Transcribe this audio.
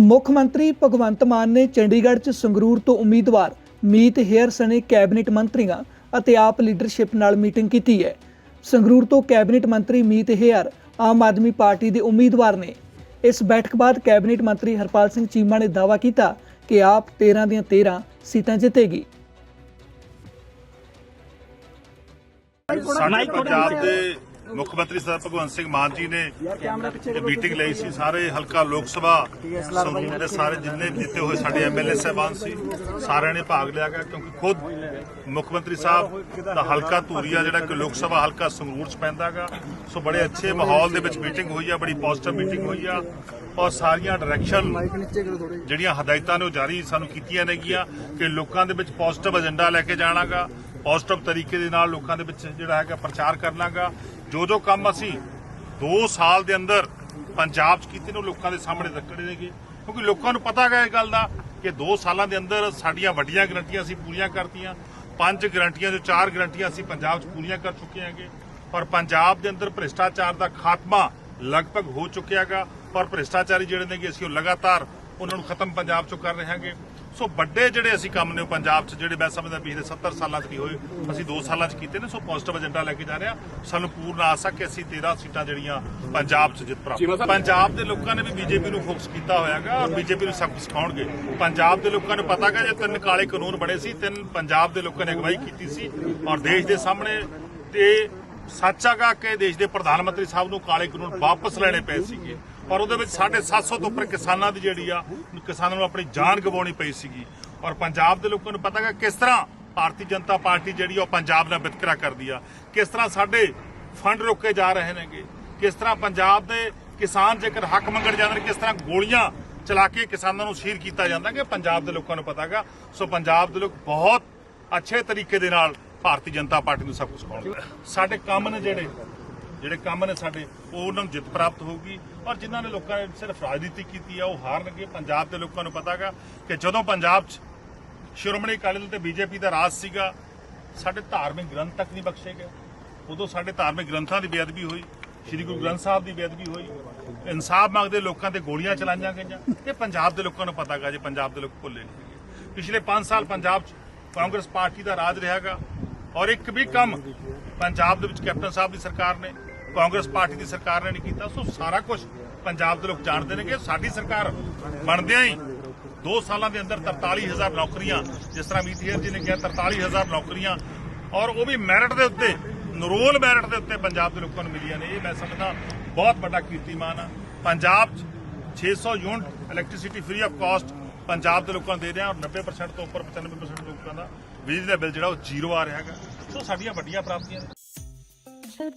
ਮੁੱਖ ਮੰਤਰੀ ਭਗਵੰਤ ਮਾਨ ਨੇ ਚੰਡੀਗੜ੍ਹ 'ਚ ਸੰਗਰੂਰ ਤੋਂ ਉਮੀਦਵਾਰ ਮੀਤ ਹੇਅਰ ਸਣੇ ਕੈਬਨਿਟ ਮੰਤਰੀਆਂ ਅਤੇ ਆਪ ਲੀਡਰਸ਼ਿਪ ਨਾਲ ਮੀਟਿੰਗ ਕੀਤੀ ਹੈ। ਸੰਗਰੂਰ ਤੋਂ ਕੈਬਨਿਟ ਮੰਤਰੀ ਮੀਤ ਹੇਅਰ ਆਮ ਆਦਮੀ ਪਾਰਟੀ ਦੇ ਉਮੀਦਵਾਰ ਨੇ। ਇਸ ਬੈਠਕ ਬਾਅਦ ਕੈਬਨਿਟ ਮੰਤਰੀ ਹਰਪਾਲ ਸਿੰਘ ਚੀਮਾ ਨੇ ਦਾਅਵਾ ਕੀਤਾ ਕਿ ਆਪ 13 ਦੀਆਂ 13 ਸੀਟਾਂ ਜਿੱਤੇਗੀ। ਸਾਡੇ ਪੰਜਾਬ ਦੇ ਮੁੱਖ ਮੰਤਰੀ ਸਰਦਾਰ ਭਗਵੰਤ ਸਿੰਘ ਮਾਨ ਜੀ ਨੇ ਮੀਟਿੰਗ ਲਈ ਸੀ ਸਾਰੇ ਹਲਕਾ ਲੋਕ ਸਭਾ ਸੰਗਰੂਰ ਦੇ ਸਾਰੇ ਜਿੰਨੇ ਜਿੱਤੇ ਹੋਏ ਸਾਡੇ ਐਮਐਲਏ ਸਹਿਬਾਨ ਸੀ ਸਾਰਿਆਂ ਨੇ ਭਾਗ ਲਿਆ ਗਿਆ ਕਿਉਂਕਿ ਖੁਦ ਮੁੱਖ ਮੰਤਰੀ ਸਾਹਿਬ ਦਾ ਹਲਕਾ ਧੂਰੀਆ ਜਿਹੜਾ ਕਿ ਲੋਕ ਸਭਾ ਹਲਕਾ ਸੰਗਰੂਰ ਚ ਪੈਂਦਾਗਾ ਸੋ ਬੜੇ ਅੱਛੇ ਮਾਹੌਲ ਦੇ ਵਿੱਚ ਮੀਟਿੰਗ ਹੋਈ ਆ ਬੜੀ ਪੋਜ਼ਿਟਿਵ ਮੀਟਿੰਗ ਹੋਈ ਆ ਔਰ ਸਾਰੀਆਂ ਡਾਇਰੈਕਸ਼ਨ ਜਿਹੜੀਆਂ ਹਦਾਇਤਾਂ ਨੇ ਉਹ ਜਾਰੀ ਸਾਨੂੰ ਕੀਤੀਆਂ ਨੇਗੀਆਂ ਕਿ ਲੋਕਾਂ ਦੇ ਵਿੱਚ ਪੋਜ਼ਿਟਿਵ ਏਜੰਡਾ ਲੈ ਕੇ ਜਾਣਾਗਾ ਪੋਜ਼ਿਟਿਵ ਤਰੀਕੇ ਦੇ ਨਾਲ ਲੋਕਾਂ ਦੇ ਵਿੱਚ ਜਿਹੜਾ ਹੈਗਾ ਪ੍ਰਚਾਰ ਕਰਨਾਗਾ ਜੋ ਜੋ ਕੰਮ ਅਸੀਂ 2 ਸਾਲ ਦੇ ਅੰਦਰ ਪੰਜਾਬ 'ਚ ਕੀਤੇ ਨੇ, ਉਹ ਲੋਕਾਂ ਦੇ ਸਾਹਮਣੇ ਰੱਖਣੇ ਨੇਗੇ। ਕਿਉਂਕਿ ਲੋਕਾਂ ਨੂੰ ਪਤਾ ਹੈਗਾ ਇਹ ਗੱਲ ਦਾ ਕਿ 2 ਸਾਲਾਂ ਦੇ ਅੰਦਰ ਸਾਡੀਆਂ ਵੱਡੀਆਂ ਗਰੰਟੀਆਂ ਅਸੀਂ ਪੂਰੀਆਂ ਕਰਤੀਆਂ। ਪੰਜ ਗਰੰਟੀਆਂ ਜੋ ਚਾਰ ਗਰੰਟੀਆਂ ਅਸੀਂ ਪੰਜਾਬ 'ਚ ਪੂਰੀਆਂ ਕਰ ਚੁੱਕੇ ਹਾਂਗੇ। ਔਰ ਪੰਜਾਬ ਦੇ ਅੰਦਰ ਭ੍ਰਿਸ਼ਟਾਚਾਰ ਦਾ ਖਾਤਮਾ ਲਗਭਗ ਹੋ ਚੁੱਕਿਆਗਾ ਔਰ ਭ੍ਰਿਸ਼ਟਾਚਾਰੀ ਜਿਹੜੇ ਨੇਗੇ ਅਸੀਂ ਉਹ ਲਗਾਤਾਰ ਉਹਨਾਂ ਨੂੰ ਖਤਮ ਪੰਜਾਬ 'ਚੋਂ ਕਰ ਰਹੇ ਹਾਂਗੇ। ਸੋ ਵੱਡੇ ਜਿਹੜੇ ਅਸੀਂ ਕੰਮ ਨੇ ਪੰਜਾਬ 'ਚ ਜਿਹੜੇ ਮੈਂ ਸਮਝਦਾ ਪਿਛਲੇ 70 ਸਾਲਾਂ 'ਚ ਨਹੀਂ ਹੋਏ ਅਸੀਂ 2 ਸਾਲਾਂ 'ਚ ਕੀਤੇ ਨੇ ਸੋ ਪੋਜ਼ਿਟਿਵ ਏਜੰਡਾ ਲੈ ਕੇ ਜਾ ਰਹੇ ਸਾਨੂੰ ਪੂਰਨ ਆਸ ਹੈ ਕਿ ਅਸੀਂ 13 ਸੀਟਾਂ ਜਿਹੜੀਆਂ ਪੰਜਾਬ 'ਚ ਜਿੱਤ ਪ੍ਰਾਪਤ ਪੰਜਾਬ ਦੇ ਲੋਕਾਂ ਨੇ ਵੀ ਬੀਜੇਪੀ ਨੂੰ ਫੋਕਸ ਕੀਤਾ ਹੋਇਆਗਾ ਔਰ ਬੀਜੇਪੀ ਨੂੰ ਸਭ ਸਿਖਾਉਣਗੇ। ਪੰਜਾਬ ਦੇ ਲੋਕਾਂ ਨੂੰ ਪਤਾ ਹੈ ਜੇ ਤਿੰਨ ਕਾਲੇ ਕਾਨੂੰਨ ਬਣੇ ਸੀ ਤਿੰਨ ਪੰਜਾਬ ਦੇ ਲੋਕਾਂ ਨੇ ਅਗਵਾਈ ਕੀਤੀ ਸੀ ਔਰ ਦੇਸ਼ ਦੇ ਸਾਹਮਣੇ ਤੇ ਸੱਚ ਹੈਗਾ ਕਿ ਦੇਸ਼ ਦੇ ਪ੍ਰਧਾਨ ਮੰਤਰੀ ਸਾਹਿਬ ਨੂੰ ਕਾਲੇ ਕਾਨੂੰਨ ਵਾਪਸ ਲੈਣੇ ਪਏ ਸੀਗੇ। ਔਰ ਉਹਦੇ ਵਿੱਚ 750 ਤੋਂ ਉੱਪਰ ਕਿਸਾਨਾਂ ਦੀ ਜਿਹੜੀ ਆ, ਕਿਸਾਨਾਂ ਨੂੰ ਆਪਣੀ ਜਾਨ ਗਵਾਉਣੀ ਪਈ ਸੀਗੀ। ਔਰ ਪੰਜਾਬ ਦੇ ਲੋਕਾਂ ਨੂੰ ਪਤਾ ਹੈ ਕਿਸ ਤਰ੍ਹਾਂ ਭਾਰਤੀ ਜਨਤਾ ਪਾਰਟੀ ਜਿਹੜੀ ਆ, ਉਹ ਪੰਜਾਬ ਨਾਲ ਵਿਤਕਰਾ ਕਰਦੀ ਆ। ਕਿਸ ਤਰ੍ਹਾਂ ਸਾਡੇ ਫੰਡ ਰੋਕੇ ਜਾ ਰਹੇ ਨੇਗੇ। ਕਿਸ ਤਰ੍ਹਾਂ ਪੰਜਾਬ ਦੇ ਕਿਸਾਨ ਜੇਕਰ ਹੱਕ ਮੰਗਣ ਜਾਂਦੇ ਨੇ, ਕਿਸ ਤਰ੍ਹਾਂ ਗੋਲੀਆਂ ਚਲਾ ਕੇ ਕਿਸਾਨਾਂ ਨੂੰ ਸ਼ਹੀਦ ਕੀਤਾ ਜਾਂਦਾ ਕਿ ਪੰਜਾਬ ਦੇ ਲੋਕਾਂ ਨੂੰ ਪਤਾ ਹੈਗਾ ਸੋ ਪੰਜਾਬ ਦੇ ਲੋਕ ਬਹੁਤ ਅੱਛੇ ਤਰੀਕੇ ਦੇ ਨਾਲ ਭਾਰਤੀ ਜਨਤਾ ਪਾਰਟੀ ਨੂੰ ਸਭ ਕੁਝ ਪਾਉਣਗੇ ਸਾਡੇ ਕੰਮ ਨੇ ਜਿਹੜੇ ਜਿਹੜੇ ਕੰਮ ਨੇ ਸਾਡੇ, ਉਹ ਉਹਨਾਂ ਨੂੰ ਜਿੱਤ ਪ੍ਰਾਪਤ ਹੋਊਗੀ। ਔਰ ਜਿਨ੍ਹਾਂ ਨੇ ਲੋਕਾਂ ਨੇ ਸਿਰਫ ਰਾਜਨੀਤੀ ਕੀਤੀ ਆ, ਉਹ ਹਾਰਨਗੇ ਪੰਜਾਬ ਦੇ ਲੋਕਾਂ ਨੂੰ ਪਤਾ ਹੈਗਾ ਕਿ ਜਦੋਂ ਪੰਜਾਬ 'ਚ ਸ਼੍ਰੋਮਣੀ ਅਕਾਲੀ ਦਲ ਤੇ ਬੀਜੇਪੀ ਦਾ ਰਾਜ ਸੀਗਾ, ਸਾਡੇ ਧਾਰਮਿਕ ਗ੍ਰੰਥ ਤੱਕ ਨਹੀਂ ਬਖਸ਼ੇ ਗਏ। ਉਦੋਂ ਸਾਡੇ ਧਾਰਮਿਕ ਗ੍ਰੰਥਾਂ ਦੀ ਬੇਅਦਬੀ ਹੋਈ, ਸ੍ਰੀ ਗੁਰੂ ਗ੍ਰੰਥ ਸਾਹਿਬ ਦੀ ਬੇਅਦਬੀ ਹੋਈ। ਇਨਸਾਫ ਮੰਗਦੇ ਲੋਕਾਂ ਤੇ ਗੋਲੀਆਂ ਚਲਾਈਆਂ ਗਈਆਂ। ਇਹ ਪੰਜਾਬ ਦੇ ਲੋਕਾਂ ਨੂੰ ਪਤਾ ਹੈਗਾ ਜੇ ਪੰਜਾਬ ਦੇ ਲੋਕ ਭੁੱਲੇ ਨਹੀਂ ਪਿਛਲੇ 5 ਸਾਲ ਪੰਜਾਬ 'ਚ ਕਾਂਗਰਸ ਪਾਰਟੀ ਦਾ ਰਾਜ ਰਿਹਾਗਾ ਔਰ ਇੱਕ ਵੀ ਕੰਮ ਪੰਜਾਬ ਦੇ ਵਿੱਚ ਕੈਪਟਨ ਸਾਹਿਬ ਦੀ ਸਰਕਾਰ ਨੇ, ਕਾਂਗਰਸ ਪਾਰਟੀ ਦੀ ਸਰਕਾਰ ਨੇ ਨਹੀਂ ਕੀਤਾ। ਸੋ ਸਾਰਾ ਕੁਝ ਪੰਜਾਬ ਦੇ ਲੋਕ ਜਾਣਦੇ ਨੇ ਕਿ ਸਾਡੀ ਸਰਕਾਰ ਬਣਦਿਆਂ ਹੀ 2 ਸਾਲਾਂ ਦੇ ਅੰਦਰ 43000 ਨੌਕਰੀਆਂ, ਜਿਸ ਤਰ੍ਹਾਂ ਮੀਤੀਅਰ ਜੀ ਨੇ ਕਿਹਾ 43000 ਨੌਕਰੀਆਂ। ਔਰ ਉਹ ਵੀ ਮੈਰਿਟ ਦੇ ਉੱਤੇ, ਨਰੋਲ ਮੈਰਿਟ ਦੇ ਉੱਤੇ ਪੰਜਾਬ ਦੇ ਲੋਕਾਂ ਨੂੰ ਮਿਲੀਆਂ ਨੇ। ਇਹ ਮੈਂ ਸਮਝਦਾ ਬਹੁਤ ਵੱਡਾ ਕੀਰਤੀਮਾਨ ਆ। ਪੰਜਾਬ 'ਚ 600 unit electricity free of cost Punjab ਦੇ ਲੋਕਾਂ ਨੂੰ ਦੇ ਰਿਹਾ ਔਰ 90% ਤੋਂ ਉੱਪਰ 95% ਲੋਕਾਂ ਦਾ ਬਿਜਲੀ ਦਾ ਬਿੱਲ ਜਿਹੜਾ ਉਹ ਜ਼ੀਰੋ ਆ ਰਿਹਾ ਹੈਗਾ। ਸੋ ਸਾਡੀਆਂ ਵੱਡੀਆਂ ਪ੍ਰਾਪਤੀਆਂ ਨੇ।